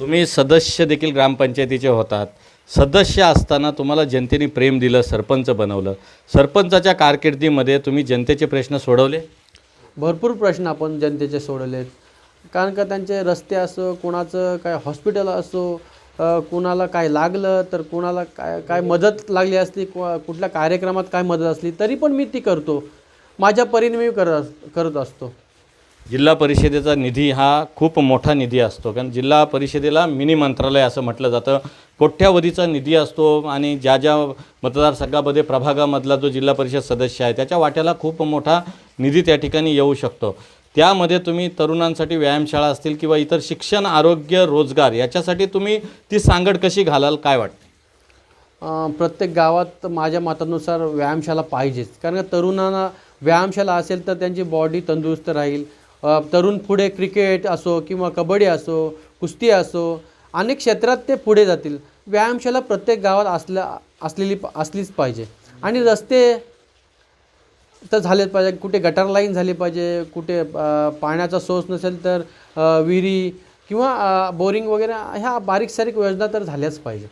तुम्ही सदस्य देखील ग्रामपंचायतीचे होतात. सदस्य असताना तुम्हाला जनतेने प्रेम दिलं सरपंच बनवलं. सरपंचाच्या कारकिर्दीमध्ये तुम्ही जनतेचे प्रश्न सोडवले? भरपूर प्रश्न आपण जनतेचे सोडवलेत. कारण का त्यांचे रस्ते असो कुणाचं काय हॉस्पिटल असो कुणाला काय लागलं तर कुणाला काय काय मदत लागली असली कु- कुठल्या कार्यक्रमात काय मदत असली तरी पण मी ती करतो. माझ्या परीने मी करत अस- करत असतो. जिल्हा परिषदेचा निधी हा खूप मोठा निधी असतो. कारण जिल्हा परिषदेला मिनी मंत्रालय असं म्हटलं जातं. कोट्यावधीचा निधी असतो आणि ज्या ज्या मतदारसंघामध्ये प्रभागामधला जो जिल्हा परिषद सदस्य आहे त्याच्या वाट्याला खूप मोठा निधी त्या ठिकाणी येऊ शकतो. त्यामध्ये तुम्ही तरुणांसाठी व्यायामशाळा असतील किंवा इतर शिक्षण आरोग्य रोजगार याच्यासाठी तुम्ही ती सांगड कशी घालाल काय वाटतं? प्रत्येक गावात माझ्या मतानुसार व्यायामशाला पाहिजेच. कारण का तरुणांना व्यायामशाला असेल तर त्यांची बॉडी तंदुरुस्त राहील. तरुण पुढे क्रिकेट असो किंवा कबड्डी असो कुस्ती असो अनेक क्षेत्रात ते पुढे जातील. व्यायामशाला प्रत्येक गावात असल्या असलेली असलीच पाहिजे. आणि रस्ते तर झालेच पाहिजे. कुठे गटार लाईन झाली पाहिजे कुठे पाण्याचा सोर्स नसेल तर विहिरी किंवा बोरिंग वगैरे ह्या बारीक सारीक योजना तर झाल्याच पाहिजे.